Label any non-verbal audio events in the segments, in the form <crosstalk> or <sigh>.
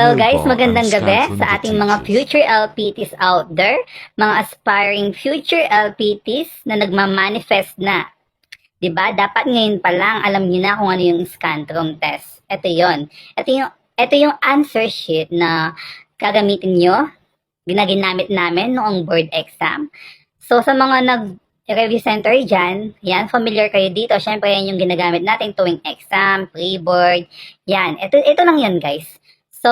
Hello guys, magandang ang gabi sa ating mga future LPTs out there, mga aspiring future LPTs na nagmamanifest na. 'Di ba? Dapat ngayon pa lang alam niyo na kung ano yung Scantron test. Ito 'yon. Ito yung ito yung answer sheet na gagamitin niyo, ginaginamit namin noong board exam. So sa mga nag review center dyan, yan, familiar kayo dito. Siyempre, yan yung ginagamit natin tuwing exam, pre-board, yan. Ito, ito lang yan, guys. So,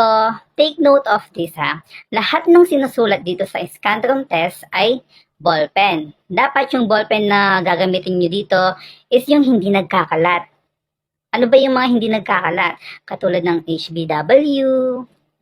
take note of this ha. Lahat ng sinusulat dito sa Scantron test ay ballpen. Dapat yung ballpen na gagamitin nyo dito is yung hindi nagkakalat. Ano ba yung mga hindi nagkakalat? Katulad ng HBW,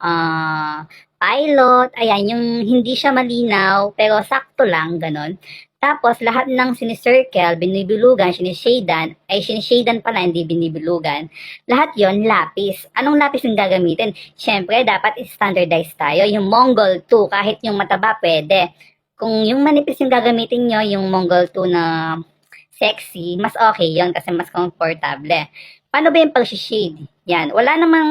ah, pilot, ayan, yung hindi siya malinaw, pero sakto lang, ganon. Tapos, lahat ng sinicircle, binibilugan, sinishadan, ay sinishadan pala, hindi binibilugan. Lahat yon lapis. Anong lapis yung gagamitin? Siyempre, dapat standardize tayo. Yung Mongol 2, kahit yung mataba, pwede. Kung yung manipis yung gagamitin nyo, yung Mongol 2 na sexy, mas okay yon kasi mas comfortable. Paano ba yung pag-shade? Yan, wala namang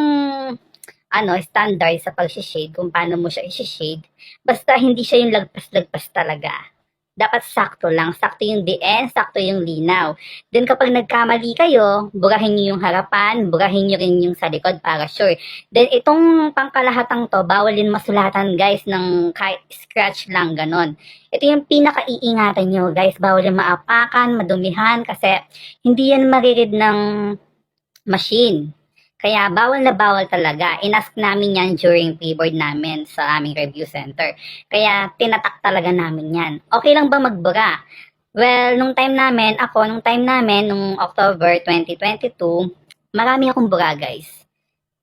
ano, standard sa pag-shade kung paano mo siya i-shade. Basta hindi siya yung lagpas-lagpas talaga dapat sakto lang. Sakto yung DN, sakto yung linaw. Then kapag nagkamali kayo, burahin nyo yung harapan, burahin nyo rin yung sa likod para sure. Then itong pangkalahatang to, bawalin masulatan guys ng kahit scratch lang, ganon. Ito yung pinaka-iingatan nyo guys, bawalin maapakan, madumihan, kasi hindi yan maririd ng machine. Kaya bawal na bawal talaga. Inask namin yan during pre-board namin sa aming review center. Kaya tinatak talaga namin yan. Okay lang ba magbura? Well, nung time namin, ako, nung time namin, nung October 2022, marami akong bura, guys.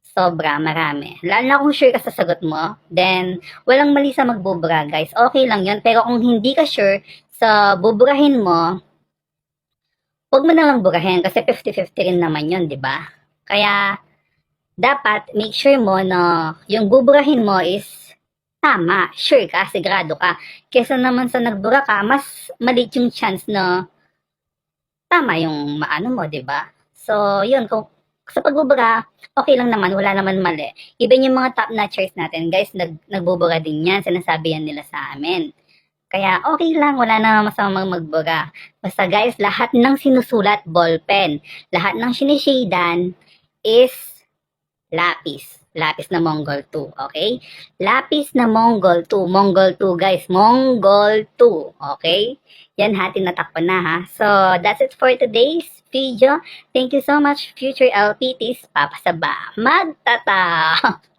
Sobra, marami. Lalo na kung sure ka sa sagot mo, then walang mali sa magbubura, guys. Okay lang yon Pero kung hindi ka sure sa buburahin mo, huwag mo na lang burahin kasi 50-50 rin naman yon di ba? Kaya, dapat make sure mo na yung buburahin mo is tama, sure ka, sigurado ka. Kesa naman sa nagbura ka, mas maliit yung chance na tama yung maano mo, di ba? So, yun, kung sa pagbubura, okay lang naman, wala naman mali. Even yung mga top notchers natin, guys, nag, nagbubura din yan, sinasabi yan nila sa amin. Kaya okay lang, wala na masamang magbura. Basta guys, lahat ng sinusulat, ballpen. Lahat ng sinishadan is lapis. Lapis na Mongol 2, okay? Lapis na Mongol 2. Mongol 2, guys. Mongol 2, okay? Yan ha, tinatak ko na ha. So, that's it for today's video. Thank you so much, future LPTs. Papasaba. Magtata! <laughs>